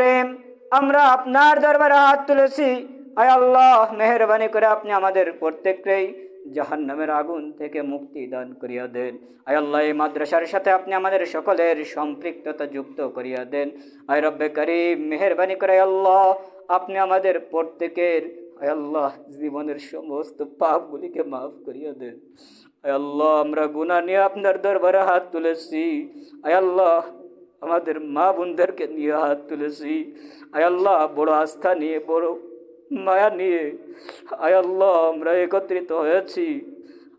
প্রেম, আমরা আপনার দরবারে হাত তুলেছি। আয় আল্লাহ, মেহরবানি করে আপনি আমাদের প্রত্যেককেই জাহান নামের আগুন থেকে মুক্তি দান করিয়া দেন। আয় আল্লাহ, এই মাদ্রাসার সাথে আপনি আমাদের সকলের সম্পৃক্ততা যুক্ত করিয়া দেন। আয় রব্বে করিম, মেহরবানি করে আল্লাহ, আপনি আমাদের প্রত্যেকের, আয় আল্লাহ, জীবনের সমস্ত পাপগুলিকে মাফ করিয়া দেন। আয় আল্লাহ, আমরা গুনাহ নিয়ে আপনার দরবারে হাত তুলেছি। আয় আল্লাহ আমাদের মা বোনদেরকে নিয়ে হাত তুলেছি। আয় আল্লাহ, বড় আস্থা নিয়ে, বড় মায়া নিয়ে। আয় আল্লাহ, আমরা একত্রিত হয়েছি।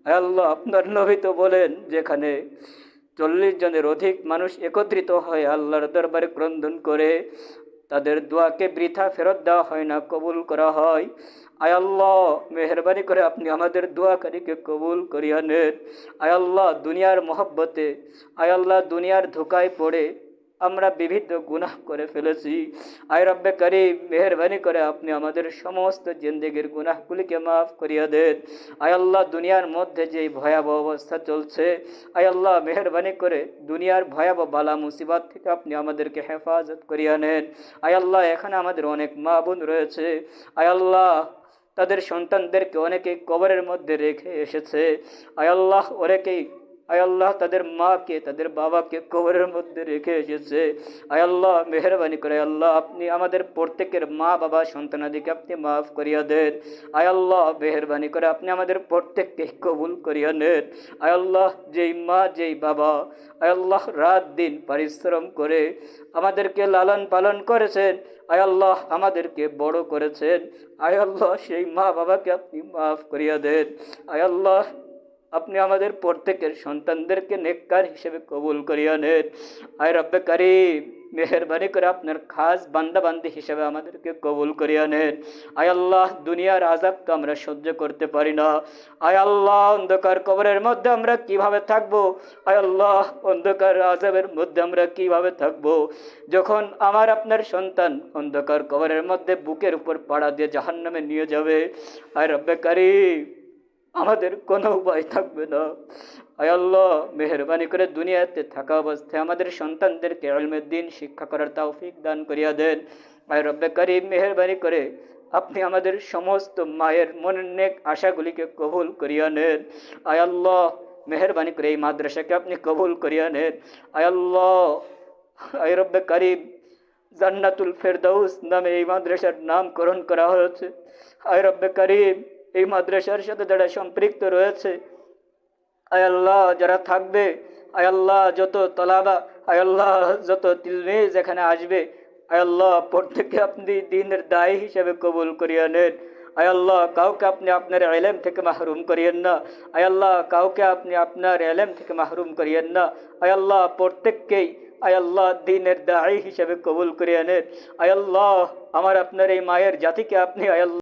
আয় আল্লাহ, আপনার নবী তো বলেন যেখানে চল্লিশ জনের অধিক মানুষ একত্রিত হয় আল্লাহর দরবারে ক্রন্দন করে, তাদের দোয়াকে বৃথা ফেরত দেওয়া হয় না, কবুল করা হয়। আয় আল্লাহ, মেহরবানি করে আপনি আমাদের দোয়াকারীকে কবুল করিয়া নেন। আয় আল্লাহ, দুনিয়ার মহব্বতে, আয় আল্লাহ, দুনিয়ার ধোকায় পড়ে আমরা বিভিন্ন গুনাহ করে ফেলেছি। আয় রব্বে করিম, মেহরবানি করে আপনি আমাদের সমস্ত জিন্দেগির গুনাহগুলিকে মাফ করিয়া দেন। আয় আল্লাহ, দুনিয়ার মধ্যে যেই ভয়াবহ অবস্থা চলছে, আয় আল্লাহ, মেহরবানি করে দুনিয়ার ভয়াবহ বালা মুসিবত থেকে আপনি আমাদেরকে হেফাজত করিয়া নেন। আয় আল্লাহ, এখানে আমাদের অনেক মা বোন রয়েছে। আয় আল্লাহ, তাদের সন্তানদেরকে অনেকেই কবরের মধ্যে রেখে এসেছে। আয় আল্লাহ অনেকেই আয় আল্লাহ তাদের মাকে, তাদের বাবাকে কবরের মধ্যে রেখে এসেছে। আয় আল্লাহ, মেহরবানি করে আল্লাহ, আপনি আমাদের প্রত্যেকের মা, বাবা, সন্তানাদিকে আপনি মাফ করিয়া দেন। আয় আল্লাহ, মেহরবানি করে, আপনি আমাদের প্রত্যেককে কবুল করিয়া নেন। আয় আল্লাহ, যেই মা, যেই বাবা, আয় আল্লাহ, রাত দিন পরিশ্রম করে আমাদেরকে লালন পালন করেছেন। আয় আল্লাহ, আমাদেরকে বড় করেছেন। আয় আল্লাহ, সেই মা, বাবাকে আপনি মাফ করিয়া দেন। আয় আল্লাহ আপনি আমাদের প্রত্যেকের সন্তানদেরকে নেককার হিসেবে কবুল করিয়া নেন। আয় রব্বে করিম, মেহরবানি করে আপনার খাস বান্দাবান্দি হিসেবে আমাদেরকে কবুল করিয়া নেন। আয় আল্লাহ, দুনিয়ার আজাব তো আমরা সহ্য করতে পারি না। আয় আল্লাহ, অন্ধকার কবরের মধ্যে আমরা কীভাবে থাকব? আয় আল্লাহ, অন্ধকার আজাবের মধ্যে আমরা কীভাবে থাকব? যখন আমার আপনার সন্তান অন্ধকার কবরের মধ্যে বুকের উপর পাড়া দিয়ে জাহান্নামে নিয়ে যাবে, আয় রব্বে করিম আমাদের কোনো উপায় থাকবে না। আল্লাহ, মেহরবানি করে দুনিয়াতে থাকা অবস্থায় আমাদের সন্তানদেরকে আলমের দিন, শিক্ষা করার তৌফিক দান করিয়া দেন। আয় রব্বে করিম, মেহরবানি করে আপনি আমাদের সমস্ত মায়ের মনের নেক আশাগুলিকে কবুল করিয়া নেন। আয় আল্লাহ, মেহরবানি করে এই মাদ্রাসাকে আপনি কবুল করিয়া নেন। আয় আল্লাহ, আয় রব্বে করিম, জান্নাতুল ফেরদাউস নামে এই মাদ্রাসার নামকরণ করা হয়েছে। আয় রব্বে করিম এই মাদ্রাসার সাথে যারা সম্পৃক্ত রয়েছে আয় আল্লাহ যারা থাকবে আয় আল্লাহ যত তলাবা আয় আল্লাহ যত তিলমিজ এখানে আসবে আয় আল্লাহ প্রত্যেককে আপনি দিনের দায়ী হিসেবে কবুল করিয়া নেন আয় আল্লাহ কাউকে আপনি আপনার এলেম থেকে মাহরুম করিয়েন না আয় আল্লাহ কাউকে আপনি আপনার এলেম থেকে মাহরুম করিয়েন না আয় আল্লাহ প্রত্যেককেই আয় আল্লাহ দিনের দায়ী হিসেবে কবুল করিয়া নেন আয় আল্লাহ আমার আপনার এই মায়ের জাতিকে আপনি আয় আল্লাহ